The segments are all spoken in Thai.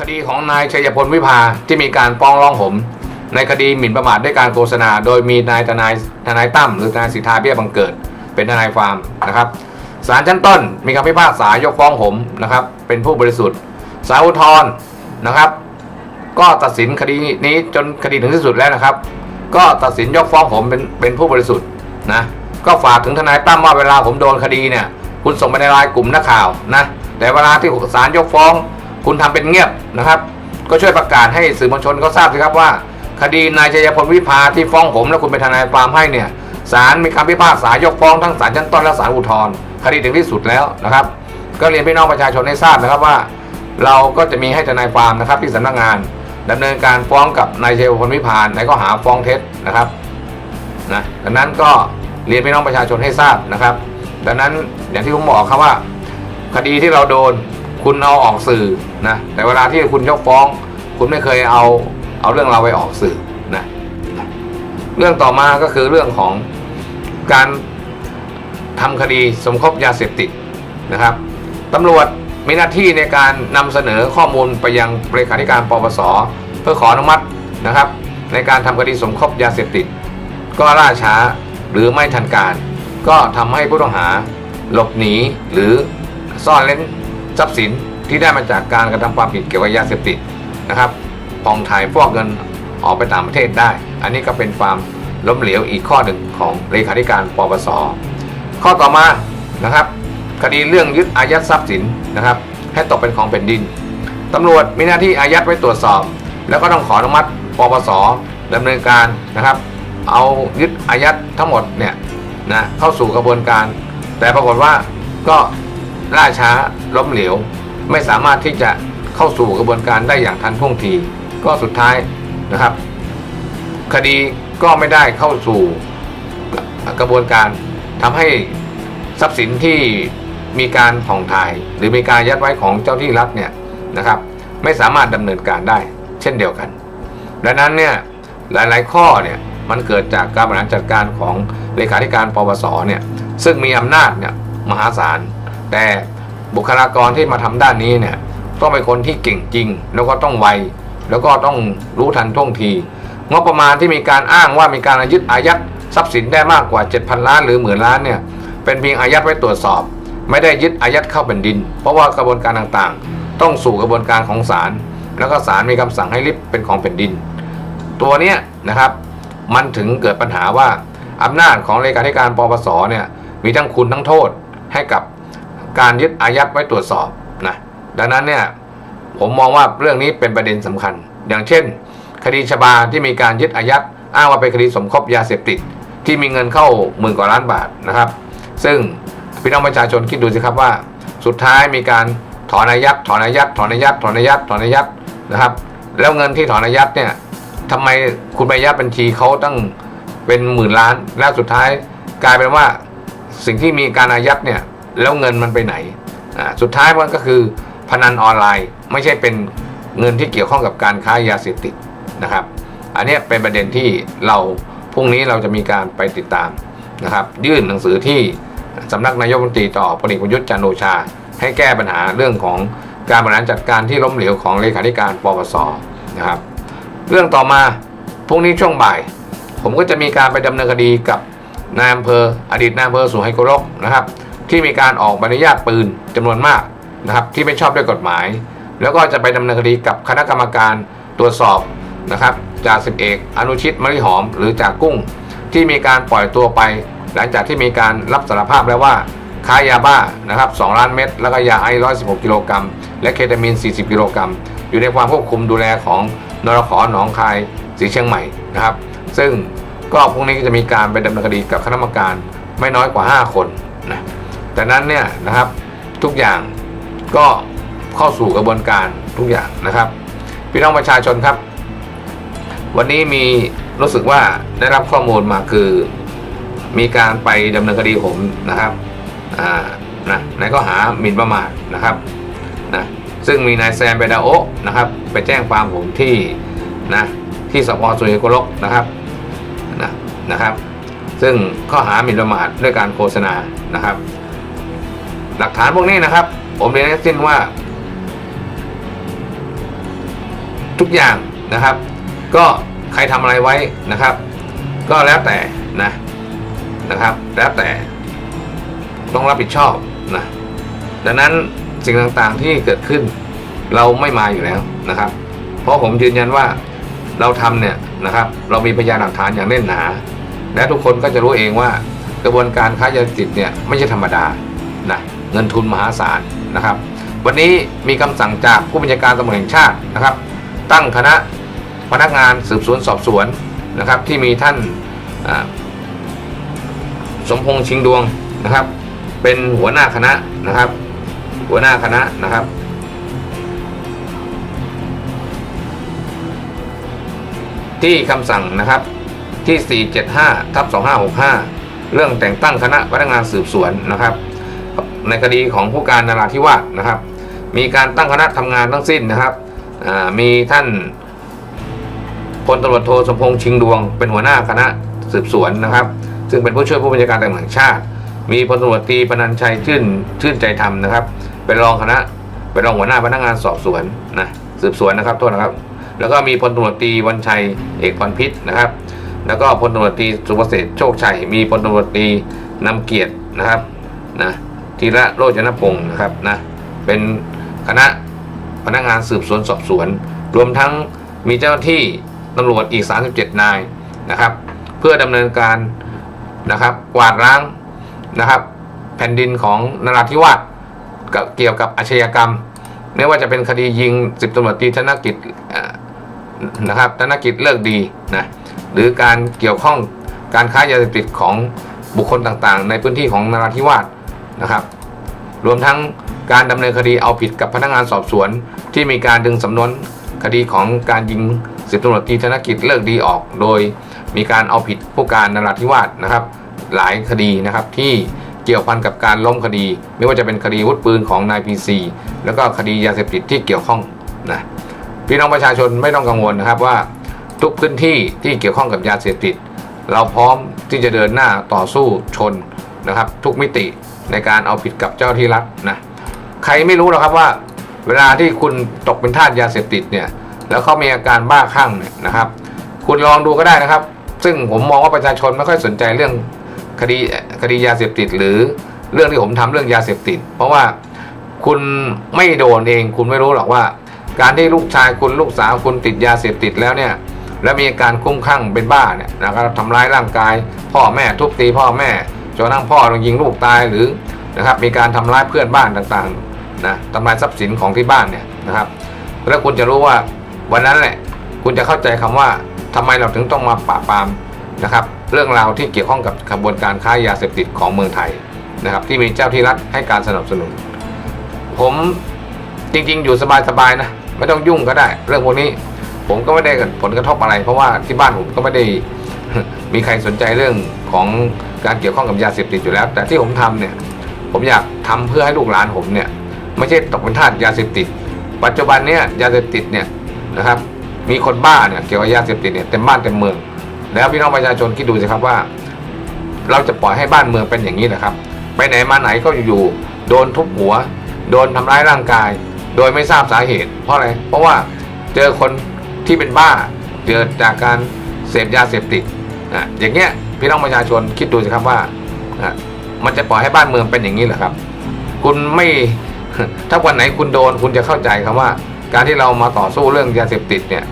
คดีของนายชัยพลวิภาที่มีการฟ้องร้องผม ในคดีหมิ่นประมาทด้วยการโฆษณา โดยมีนายทนายทนายตั้มหรือทนายสิทธาเบี้ยบังเกิด เป็นทนายความนะครับศาลชั้นต้นมีคำพิพากษายกฟ้องผมนะครับ เป็นผู้บริสุทธิ์ศาลอุทธรณ์นะครับ ก็ตัดสินคดีนี้จนคดีถึงที่สุดแล้วนะครับ ก็ตัดสินยกฟ้องผมเป็นเป็นผู้บริสุทธิ์นะก็ฝากถึงทนายตั้มว่าเวลาผมโดนคดีเนี่ย คุณส่งไปในไลน์กลุ่มนักข่าวนะแต่เวลาที่ศาลยกฟ้อง คุณทำเป็นเงียบนะครับ ก็ช่วยประกาศให้สื่อมวลชนเขาทราบสิครับว่า คดีนายชัยพลวิภาที่ฟ้องผม และคุณเป็นทนายความให้เนี่ยศาลมีคำพิพากษายกฟ้องทั้งศาลชั้นต้นและศาลอุทธรณ์คดีถึงที่สุดแล้วนะครับ ก็เรียนพี่น้องประชาชนให้ทราบนะครับว่า เราก็จะมีให้ทนายความนะครับที่สำนักงานดำเนินการฟ้องกับนายชัยพลวิพาในข้อหาฟ้องเท็จนะครับนะดังนั้นก็เรียนพี่น้องประชาชนให้ทราบนะครับ ดังนั้นอย่างที่ผมบอกครับว่า คดีที่เราโดน คุณเอาออกสื่อนะแต่เวลาที่คุณยกฟ้อง คุณไม่เคยเอาเอาเรื่องเราไปออกสื่อนะเรื่องต่อมาก็คือเรื่องของการทำคดีสมคบยาเสพติดนะครับตำรวจมีหน้าที่ในการนำเสนอข้อมูลไปยังเลขาธิการปปสเพื่อขออนุมัตินะครับ ในการทำคดีสมคบยาเสพติด ก็ล่าช้าหรือไม่ทันการ ก็ทำให้ผู้ต้องหาหลบหนีหรือซ่อนเล้น ทรัพย์สินที่ได้มาจากการกระทำความผิดเกี่ยวกับยาเสพติดนะครับปองถ่ายฟอกเงินออกไปต่างประเทศได้ อันนี้ก็เป็นความล้มเหลวอีกข้อหนึ่งของเลขาธิการปปส ข้อต่อมานะครับ คดีเรื่องยึดอายัดทรัพย์สินนะครับ ให้ตกเป็นของแผ่นดินตำรวจมีหน้าที่อายัดไว้ตรวจสอบ แล้วก็ต้องขออนุมัติปปสดำเนินการนะครับ เอายึดอายัดทั้งหมดเนี่ยนะเข้าสู่กระบวนการ แต่ปรากฏว่าก็ ล่าช้าล้มเหลว ไม่สามารถที่จะเข้าสู่กระบวนการได้อย่างทันท่วงที ก็สุดท้ายนะครับ คดีก็ไม่ได้เข้าสู่กระบวนการทำให้ทรัพย์สินที่มีการผ่องถ่าย หรือมีการยัดไว้ของเจ้าที่รัฐเนี่ยนะครับ ไม่สามารถดำเนินการได้ เช่นเดียวกัน ดังนั้นเนี่ยหลายๆ ข้อเนี่ยมันเกิดจากการบริหารจัดการของเลขาธิการปปสเนี่ยซึ่งมีอำนาจเนี่ยมหาศาล แต่บุคลากรที่มาทำด้านนี้เนี่ยต้องเป็นคนที่เก่งจริง แล้วก็ต้องไวแล้วก็ต้องรู้ทันท่วงทีงบประมาณที่มีการอ้างว่ามีการยึดอายัดทรัพย์สินได้มากกว่า 7,000 ล้านหรือหมื่นล้านเนี่ยเป็นเพียงอายัดไว้ตรวจสอบ ไม่ได้ยึดอายัดเข้าแผ่นดิน เพราะว่ากระบวนการต่างๆ ต้องสู่กระบวนการของศาลแล้วก็ศาลมีคำสั่งให้ริบเป็นของแผ่นดิน ตัวเนี้ยนะครับมันถึงเกิดปัญหาว่าอำนาจของเลขาธิการปปสเนี่ยมีทั้งคุณทั้งโทษให้กับ การยึดอายัดไว้ตรวจสอบนะดังนั้นเนี่ยผมมองว่าเรื่องนี้เป็นประเด็นสำคัญ อย่างเช่น คดีชบาที่มีการยึดอายัดอ้างว่าเป็นคดีสมคบยาเสพติด ที่มีเงินเข้าหมื่นกว่าล้านบาทนะครับ ซึ่งพี่น้องประชาชนคิดดูสิครับว่า สุดท้ายมีการถอนอายัดถอนอายัดถอนอายัดถอนอายัดถอนอายัดนะครับแล้วเงินที่ถอนอายัดเนี่ยทำไมคุณไปยัดบัญชีเขาตั้งเป็นหมื่นล้าน แล้วสุดท้ายกลายเป็นว่าสิ่งที่มีการอายัดเนี่ย แล้วเงินมันไปไหนอ่าสุดท้ายมันก็คือพนันออนไลน์ไม่ใช่เป็นเงินที่เกี่ยวข้องกับการค้ายาเสพติดนะครับ อันนี้เป็นประเด็นที่เราพรุ่งนี้เราจะมีการไปติดตามนะครับ ยื่นหนังสือที่สำนักนายกรัฐมนตรีต่อพลเอกประยุทธ์จันโอชา ให้แก้ปัญหาเรื่องของการบริหารจัดการที่ล้มเหลวของเลขาธิการปปสนะครับ เรื่องต่อมาพรุ่งนี้ช่วงบ่าย ผมก็จะมีการไปดำเนินคดีกับนายอำเภออดีตนายอำเภอสุไหงโกลกนะครับ ที่มีการออกใบอนุญาตปืนจำนวนมากนะครับที่ไม่ชอบด้วยกฎหมาย แล้วก็จะไปดำเนินคดีกับคณะกรรมการตรวจสอบนะครับจากสิบเอกอนุชิตมริหอม หรือจากกุ้ง ที่มีการปล่อยตัวไป หลังจากที่มีการรับสารภาพแล้วว่าค้ายาบ้านะครับ2ล้านเม็ดแล้วก็ยาไอร้อยสิบหกกิโลกรัมและเคตามีน 40 กิโลกรัมอยู่ในความควบคุมดูแลของนรขอหนองคายสีเชียงใหม่นะครับ ซึ่งก็พรุ่งนี้ก็จะมีการไปดำเนินคดีกับคณะกรรมการไม่น้อยกว่า 5 คนนะ แต่นั้นเนี่ยนะครับทุกอย่างก็เข้าสู่กระบวนการทุกอย่างนะครับ พี่น้องประชาชนครับ วันนี้มีรู้สึกว่าได้รับข้อมูลมาคือ มีการไปดำเนินคดีผมนะครับอ่านะในข้อหาหมิ่นประมาทนะครับนะซึ่งมีนายแซมเบดาโอนะครับ ไปแจ้งความผมที่นะที่สพสุริยโกลกนะครับนะนะครับ ซึ่งข้อหาหมิ่นประมาทด้วยการโฆษณานะครับ หลักฐานพวกนี้นะครับ ผมเรียนให้สิ้นว่า ทุกอย่างนะครับ ก็ใครทำอะไรไว้นะครับ ก็แล้วแต่นะนะครับ แล้วแต่ต้องรับผิดชอบนะดังนั้นสิ่งต่างๆที่เกิดขึ้น เราไม่มาอยู่แล้วนะครับ เพราะผมยืนยันว่าเราทำเนี่ยนะครับ เรามีพยานหลักฐานอย่างแน่นหนา และทุกคนก็จะรู้เองว่ากระบวนการค้ายาเสพติดเนี่ยไม่ใช่ธรรมดานะ เงินทุนมหาศาลนะครับ วันนี้มีคำสั่งจากผู้บัญชาการตำรวจแห่งชาตินะครับ ตั้งคณะพนักงานสืบสวนสอบสวนนะครับ ที่มีท่านสมพงษ์ชิงดวงนะครับ เป็นหัวหน้าคณะนะครับ หัวหน้าคณะนะครับที่คำสั่งนะครับที่ 475ทับ2565 เรื่องแต่งตั้งคณะพนักงานสืบสวนนะครับ ในคดีของผู้การนราธิวาสนะครับ มีการตั้งคณะทำงานทั้งสิ้นนะครับมีท่านพลตำรวจโทสมพงษ์ชิงดวง เป็นหัวหน้าคณะสืบสวนนะครับ ซึ่งเป็นผู้ช่วยผู้บัญชาการตำรวจแห่งชาติ มีพลตำรวจตรีปนัญชัยชื่นชื่นใจธรรมนะครับ เป็นรองคณะเป็นรองหัวหน้าพนักงานสอบสวนนะสืบสวนนะครับโทษนะครับ แล้วก็มีพลตำรวจตรีวันชัยเอกพรพิษนะครับ แล้วก็พลตำรวจตรีสุภเสษโชคชัยมีพลตำรวจตรีนำเกียรตินะครับนะ ธีระโรจนพงศ์นะครับนะเป็นคณะพนักงานสืบสวนสอบสวน รวมทั้งมีเจ้าหน้าที่ตำรวจอีก 37 นายนะครับ เพื่อดำเนินการนะครับกวาดล้างนะครับแผ่นดินของนราธิวาสกับเกี่ยวกับอาชญากรรม ไม่ว่าจะเป็นคดียิงสิบตำรวจตรีธนกิจเอ่อนะครับธนกิจเลิกดีนะหรือการเกี่ยวข้องการค้ายาเสพติดของบุคคลต่างๆ ในพื้นที่ของนราธิวาส นะครับ รวมทั้งการดำเนินคดีเอาผิดกับพนักงานสอบสวน ที่มีการดึงสำนวนคดีของการยิงสิบตำรวจตรีธนกิจเลิกดีออก โดยมีการเอาผิดผู้การนราธิวาสนะครับ หลายคดีนะครับที่เกี่ยวพันกับการล้มคดี ไม่ว่าจะเป็นคดีอาวุธปืนของนายพีซีแล้วก็คดียาเสพติดที่เกี่ยวข้องนะพี่น้องประชาชนไม่ต้องกังวลนะครับว่า ทุกพื้นที่ที่เกี่ยวข้องกับยาเสพติด เราพร้อมที่จะเดินหน้าต่อสู้ชนนะครับ ทุกมิติ ในการเอาผิดกับเจ้าที่รัฐนะใครไม่รู้หรอกครับว่า เวลาที่คุณตกเป็นทาสยาเสพติดเนี่ยแล้วเขามีอาการบ้าคลั่งเนี่ยนะครับ คุณลองดูก็ได้นะครับ ซึ่งผมมองว่าประชาชนไม่ค่อยสนใจเรื่องคดีคดียาเสพติด หรือเรื่องที่ผมทำเรื่องยาเสพติด เพราะว่าคุณไม่โดนเอง คุณไม่รู้หรอกว่า การที่ลูกชายคุณลูกสาวคุณติดยาเสพติดแล้วเนี่ยแล้วมีอาการคุ้มคลั่งเป็นบ้าเนี่ยนะครับทำร้ายร่างกาย พ่อแม่ทุบตีพ่อแม่ จนกระทั่งพ่อต้องยิงลูกตายหรือนะครับมีการทำร้ายเพื่อนบ้านต่างๆนะทำลายทรัพย์สินของที่บ้านเนี่ยนะครับ แล้วคุณจะรู้ว่าวันนั้นแหละคุณจะเข้าใจคำว่าทำไมเราถึงต้องมาปราบปรามนะครับ เรื่องราวที่เกี่ยวข้องกับกระบวนการค้ายาเสพติดของเมืองไทยนะครับ ที่มีเจ้าที่รัฐให้การสนับสนุน ผมจริงๆ อยู่สบายๆนะไม่ต้องยุ่งก็ได้ เรื่องพวกนี้ผมก็ไม่ได้ผลกระทบอะไร เพราะว่าที่บ้านผมก็ไม่ได้มีใครสนใจเรื่องของ การเกี่ยวข้องกับยาเสพติดอยู่แล้ว แต่ที่ผมทำเนี่ยผมอยากทำเพื่อให้ลูกหลานผมเนี่ยไม่ใช่ตกเป็นทาสยาเสพติด ปัจจุบันเนี่ยยาเสพติดเนี่ยนะครับมีคนบ้าเนี่ยเกี่ยวกับยาเสพติดเนี่ยเต็มบ้านเต็มเมือง แล้วพี่น้องประชาชนคิดดูสิครับว่า เราจะปล่อยให้บ้านเมืองเป็นอย่างนี้นะครับ ไปไหนมาไหนก็อยู่ๆโดนทุบหัว โดนทำร้ายร่างกาย โดยไม่ทราบสาเหตุ เพราะอะไรเพราะว่าเจอคนที่เป็นบ้าเจอจากการเสพยาเสพติดอะอย่างเงี้ย พี่น้องประชาชนคิดดูสิครับว่ามันจะปล่อยให้บ้านเมืองเป็นอย่างนี้เหรอครับ คุณไม่ถ้าวันไหนคุณโดนคุณจะเข้าใจครับว่า การที่เรามาต่อสู้เรื่องยาเสพติดเนี่ย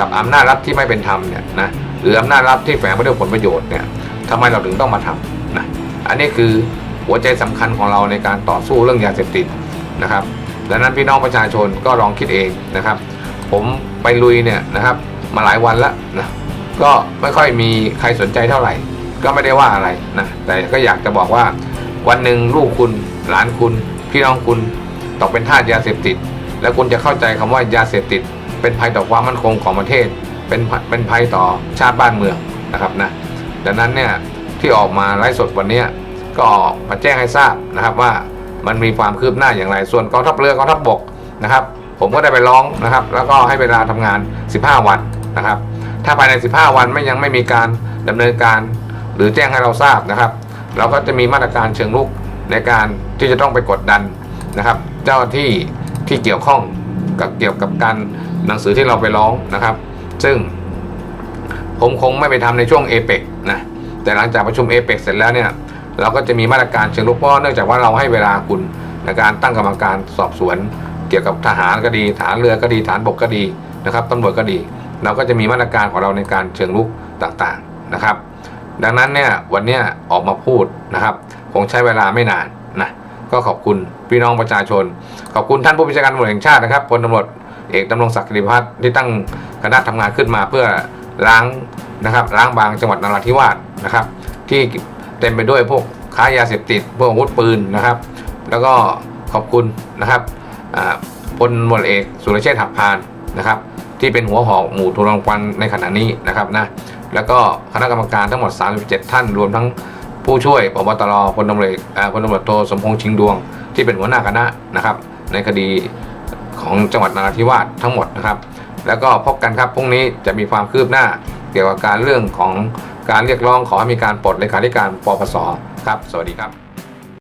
กับอำนาจรัฐที่ไม่เป็นธรรมเนี่ยนะหรืออำนาจรัฐที่แฝงไปด้วยผลประโยชน์เนี่ยทำไมเราถึงต้องมาทำนะอันนี้คือหัวใจสำคัญของเราในการต่อสู้เรื่องยาเสพติดนะครับดังนั้นพี่น้องประชาชนก็ลองคิดเองนะครับ ผมไปลุยเนี่ยนะครับมาหลายวันแล้วนะก็ไม่ค่อยมีใครสนใจเท่าไหร่ ก็ไม่ได้ว่าอะไรนะแต่ก็อยากจะบอกว่า วันหนึ่งลูกคุณหลานคุณ พี่น้องคุณตกเป็นทาสยาเสพติด แล้วคุณจะเข้าใจคำว่ายาเสพติด เป็นภัยต่อความมั่นคงของประเทศ เป็นเป็นภัยต่อชาติบ้านเมืองนะครับนะดังนั้นเนี่ยที่ออกมาไลฟ์สดวันนี้ก็ออกมาแจ้งให้ทราบนะครับว่ามันมีความคืบหน้าอย่างไร ส่วนกองทัพเรือกองทัพบกนะครับ ผมก็ได้ไปร้องนะครับ แล้วก็ให้เวลาทำงาน 15 วันนะครับ ถ้าภายใน 15 วันไม่ยังไม่มีการดำเนินการ หรือแจ้งให้เราทราบนะครับ เราก็จะมีมาตรการเชิงลุกในการที่จะต้องไปกดดันนะครับ เจ้าที่ที่เกี่ยวข้องกับเกี่ยวกับการหนังสือที่เราไปร้องนะครับ ซึ่งผมคงไม่ไปทำในช่วงเอเปกนะแต่หลังจากประชุมเอเปกเสร็จแล้วเนี่ยเราก็จะมีมาตรการเชิงลุกเพราะเนื่องจากว่าเราให้เวลาคุณในการตั้งกรรมการสอบสวน เกี่ยวกับทหารก็ดีฐานเรือก็ดีฐานบกก็ดีนะครับตำรวจก็ดี เราก็จะมีมาตรการของเราในการเชิงลุกต่างๆนะครับ ดังนั้นเนี่ยวันนี้ออกมาพูดนะครับคงใช้เวลาไม่นานนะก็ขอบคุณพี่น้องประชาชน ขอบคุณท่านผู้บัญชาการตำรวจแห่งชาตินะครับพลตำรวจเอกดำรงศักดิ์กิติพัฒน์ที่ตั้งคณะทำงานขึ้นมาเพื่อล้างนะครับล้างบางจังหวัดนราธิวาสนะครับ ที่เต็มไปด้วยพวกค้ายาเสพติดพวกอาวุธปืนนะครับ แล้วก็ขอบคุณนะครับพลตำรวจเอกสุรเชษฐ์หักพานนะครับ ที่เป็นหัวหอกหมู่ทุรางควันในขณะนี้นะครับนะ แล้วก็คณะกรรมการทั้งหมด 37 ท่านรวมทั้งผู้ช่วยปบตรพลตำรวจพลตำรวจโทสมพงษ์ชิงดวง ที่เป็นหัวหน้าคณะนะครับ ในคดีของจังหวัดนราธิวาสทั้งหมดนะครับ แล้วก็พบกันครับพรุ่งนี้จะมีความคืบหน้าเกี่ยวกับการเรื่องของการเรียกร้องขอให้มีการปลดเลขาธิการปปสครับ สวัสดีครับ